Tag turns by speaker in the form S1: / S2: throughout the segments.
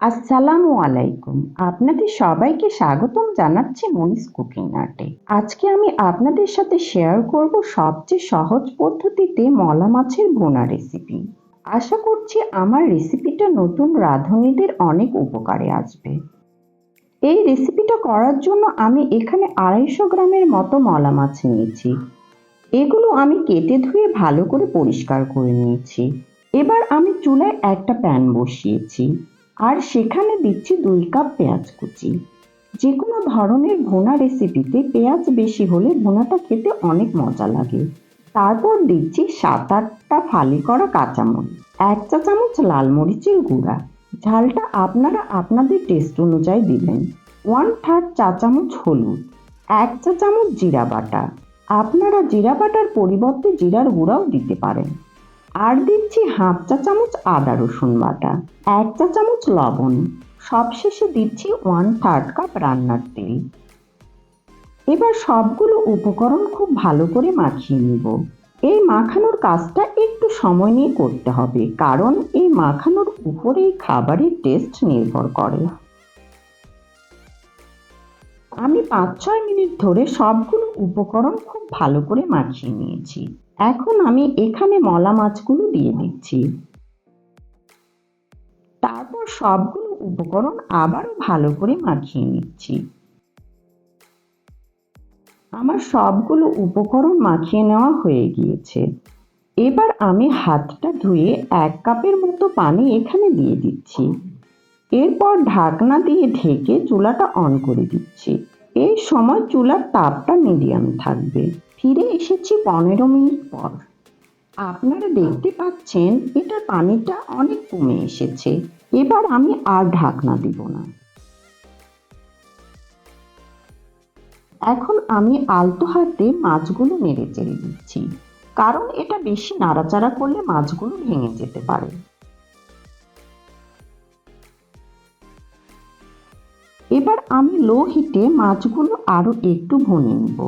S1: আসসালামু আলাইকুম। আপনাদের সবাইকে স্বাগতম জানাচ্ছি মনিস কুকিং আর্টে। আজকে আমি আপনাদের সাথে শেয়ার করব সবচেয়ে সহজ পদ্ধতিতে মলা মাছের ভোনা রেসিপি আশা করছি আমার রেসিপিটা নতুন রাঁধুনিদের অনেক উপকারে আসবে। এই রেসিপিটা করার জন্য আমি এখানে আড়াইশো গ্রামের মতো মলা মাছ নিয়েছি। এগুলো আমি কেটে ধুয়ে ভালো করে পরিষ্কার করে নিয়েছি। এবার আমি চুলায় একটা প্যান বসিয়েছি। আর সেখানে দিচ্ছি দুই কাপ পেঁয়াজ কুচি। যে কোনো ধরনের ভুনা রেসিপিতে পেঁয়াজ বেশি হলে ভুনাটা খেতে অনেক মজা লাগে। তারপর দিচ্ছি সাত আটটা ফালি করা কাঁচামরিচ, এক চা চামচ লাল মরিচের গুঁড়া। ঝালটা আপনারা আপনাদের টেস্ট অনুযায়ী দিবেন। ওয়ান থার্ড চা চামচ হলুদ, এক চা চামচ জিরা বাটা। আপনারা জিরা বাটার পরিবর্তে জিরার গুঁড়াও দিতে পারেন। আর দিচ্ছি হাফ চা চামচ আদা রসুন বাটা, এক চা চামচ লবণ, সবশেষে দিচ্ছি ওয়ান থার্ড কাপ রান্নার তেল। এবার সবগুলো উপকরণ খুব ভালো করে মাখিয়ে নিব। এই মাখানোর কাজটা একটু সময় নিয়ে করতে হবে, কারণ এই মাখানোর উপরেই খাবারের টেস্ট নির্ভর করে। আমি পাঁচ ছয় মিনিট ধরে সবগুলো উপকরণ খুব ভালো করে মাখিয়ে নিয়েছি। এখন আমি এখানে মলা মাছগুলো দিয়ে দিচ্ছি। তারপর সবগুলো উপকরণ আবারও ভালো করে মাখিয়ে নিচ্ছি। আমার সবগুলো উপকরণ মাখিয়ে নেওয়া হয়ে গিয়েছে। এবার আমি হাতটা ধুয়ে এক কাপের মতো পানি এখানে দিয়ে দিচ্ছি। এরপর ঢাকনা দিয়ে ঢেকে চুলাটা অন করে দিচ্ছি। এই সময় চুলার তাপটা মিডিয়াম থাকবে। ফিরে এসেছি পনেরো মিনিট পর। আপনারা দেখতে পাচ্ছেন, এটার পানিটা অনেক কমে এসেছে। এবার আমি আর ঢাকনা দিব না। এখন আমি আলতো হাতে মাছগুলো নেড়ে চেড়ে দিচ্ছি। কারণ এটা বেশি নাড়াচাড়া করলে মাছগুলো ভেঙে যেতে পারে। এবার আমি লো হিটে মাছগুলো আরও একটু ভুনে নিব।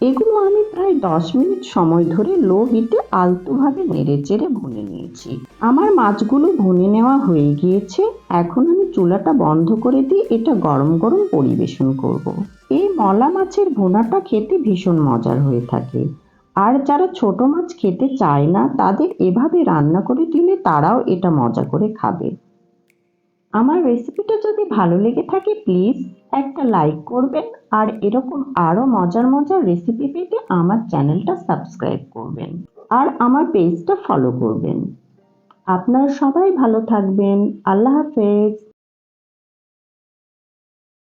S1: এগুলো আমি প্রায় দশ মিনিট সময় ধরে লো হিটে আলতোভাবে নেড়ে চেড়ে ভুনে নিয়েছি। আমার মাছগুলো ভুনে নেওয়া হয়ে গিয়েছে। এখন আমি চুলাটা বন্ধ করে দিয়ে এটা গরম গরম পরিবেশন করব। এই মলা মাছের ভুনাটা খেতে ভীষণ মজার হয়ে থাকে। আর যারা ছোট মাছ খেতে চায় না, তাদের এভাবে রান্না করে দিলে তারাও এটা মজা করে খাবে। আমার রেসিপিটা যদি ভালো লেগে থাকে প্লিজ একটা লাইক করবেন আর এরকম আরও মজার মজার রেসিপি পেতে আমার চ্যানেলটা সাবস্ক্রাইব করবেন আর আমার পেজটা ফলো করবেন। আপনারা সবাই ভালো থাকবেন। আল্লাহ হাফেজ।